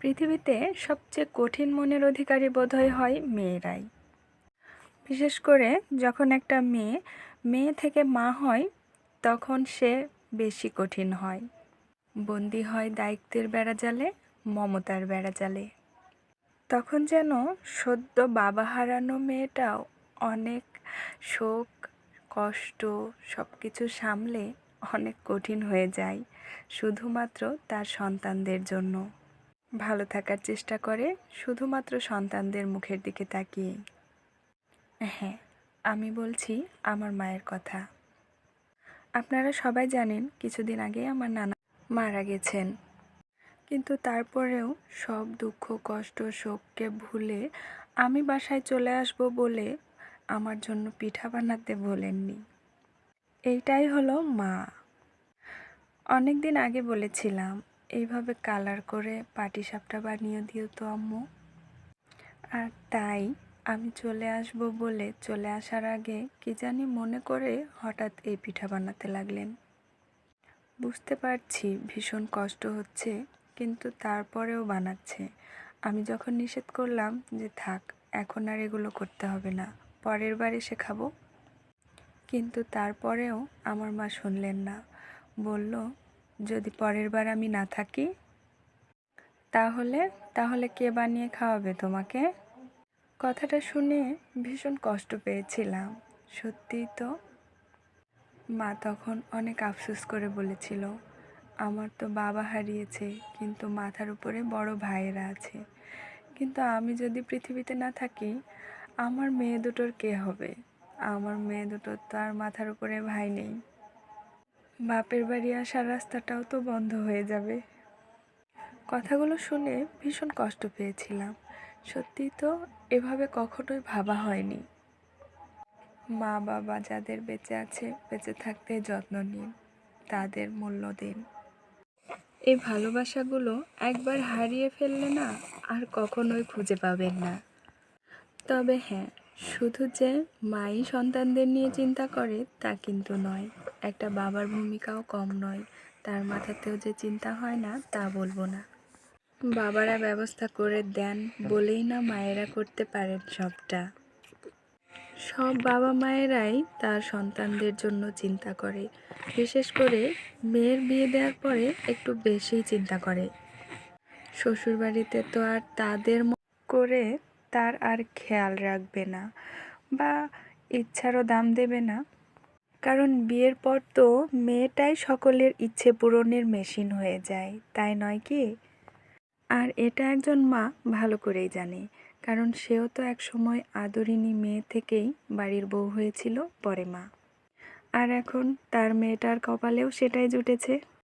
পৃথিবীতে সবচেয়ে কঠিন মনের অধিকারী বোধহয় হয় মেয়েরাই। বিশেষ করে যখন একটা মেয়ে মেয়ে থেকে মা হয়, তখন সে বেশি কঠিন হয়। বন্দি হয় দায়িত্বের বেড়াজালে মমতার বেড়াজালে তখন যেন সদ্য বাবা হারানো মেয়েটাও অনেক শোক, কষ্ট সব কিছু সামলে অনেক কঠিন হয়ে যায়, শুধুমাত্র তার সন্তানদের জন্য। ভালো থাকার চেষ্টা করে, শুধুমাত্র সন্তানদের মুখের দিকে তাকিয়ে হ্যাঁ আমি বলছি আমার মায়ের কথা। আপনারা সবাই জানেন, কিছুদিন আগে আমার নানা মারা গেছেন। কিন্তু তারপরেও সব দুঃখ, কষ্ট, শোককে ভুলে আমি বাসায় চলে আসব বলে আমার জন্য পিঠা বানাতে বলেননি। এইটাই হলো মা। অনেক দিন আগে বলেছিলাম এইভাবে কালার করে পাটিসাপটা বানিয়ে দিও তো আম্মু। আর তাই আমি চলে আসব বলে চলে আসার আগে কি জানি মনে করে হঠাৎ এই পিঠা বানাতে লাগলেন। বুঝতে পারছি ভীষণ কষ্ট হচ্ছে, কিন্তু তারপরেও বানাচ্ছে। আমি যখন নিষেধ করলাম যে থাক, এখন আর এগুলো করতে হবে না, পরের বার এসে খাব। কিন্তু তারপরেও আমার মা শুনলেন না। বলল যদি পরের বার আমি না থাকি, তাহলে তাহলে কে বানিয়ে খাওয়াবে তোমাকে? কথাটা শুনে ভীষণ কষ্ট পেয়েছিলাম। সত্যিই তো। মা তখন অনেক আফসোস করে বলেছিল, আমার তো বাবা হারিয়েছে, কিন্তু মাথার উপরে বড় ভাইয়েরা আছে। কিন্তু আমি যদি পৃথিবীতে না থাকি, আমার মেয়ে দুটোর কে হবে? আমার মেয়ে দুটোর তো আর মাথার উপরে ভাই নেই। বাপের বাড়ি আসার রাস্তাটাও তো বন্ধ হয়ে যাবে। কথাগুলো শুনে ভীষণ কষ্ট পেয়েছিলাম। সত্যি তো এভাবে কখনোই ভাবা হয়নি। মা বাবা যাদের বেঁচে আছে, বেঁচে থাকতে যত্ন নিন, তাদের মূল্য দিন। এই ভালোবাসাগুলো একবার হারিয়ে ফেললে না আর কখনোই খুঁজে পাবেন না। তবে হ্যাঁ শুধু যে মাই সন্তানদের নিয়ে চিন্তা করে তা কিন্তু নয়। একটা বাবার ভূমিকাও কম নয়। তার মাথাতেও যে চিন্তা হয় না, তা বলব না। বাবারা ব্যবস্থা করে দেন বলেই না মায়েরা করতে পারেন সবটা। সব বাবা মায়েরাই তার সন্তানদের জন্য চিন্তা করে। বিশেষ করে মেয়ের বিয়ে দেওয়ার পরে একটু বেশিই চিন্তা করে। শ্বশুরবাড়িতে তো আর তাদের করে তার আর খেয়াল রাখবে না বা ইচ্ছারও দাম দেবে না। কারণ বিয়ের পর তো মেয়েটাই সকলের ইচ্ছে পূরণের মেশিন হয়ে যায়, তাই নয় কি? আর এটা একজন মা ভালো করেই জানে, কারণ সেও তো এক সময় আদরিনী মেয়ে থেকেই বাড়ির বউ হয়েছিল, পরে মা। আর এখন তার মেয়েটার কপালেও সেটাই জুটেছে।